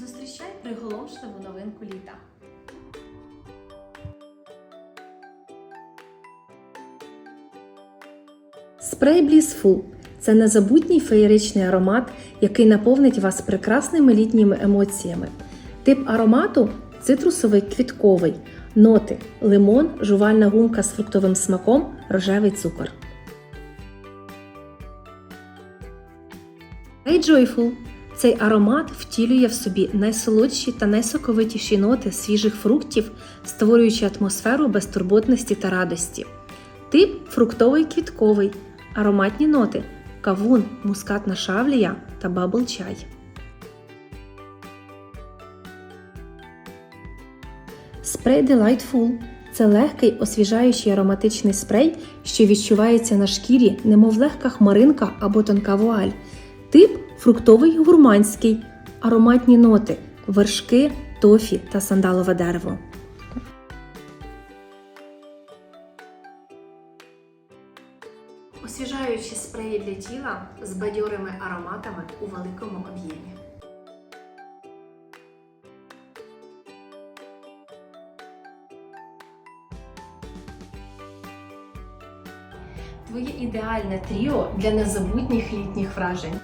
Зустрічай приголомшливу новинку літа. Спрей Blissful – це незабутній феєричний аромат, який наповнить вас прекрасними літніми емоціями. Тип аромату цитрусовий квітковий, ноти, лимон, жувальна гумка з фруктовим смаком, рожевий цукор. Спрей Joyful – цей аромат втілює в собі найсолодші та найсоковитіші ноти свіжих фруктів, створюючи атмосферу безтурботності та радості. Тип фруктовий квітковий, ароматні ноти кавун, мускатна шавлія та бабл чай. Спрей Delightful – це легкий освіжаючий ароматичний спрей, що відчувається на шкірі, немов легка хмаринка або тонка вуаль. Тип фруктовий гурманський, ароматні ноти вершки, тофі та сандалове дерево. Освіжаючі спреї для тіла з бадьорими ароматами у великому об'ємі. Твоє ідеальне тріо для незабутніх літніх вражень.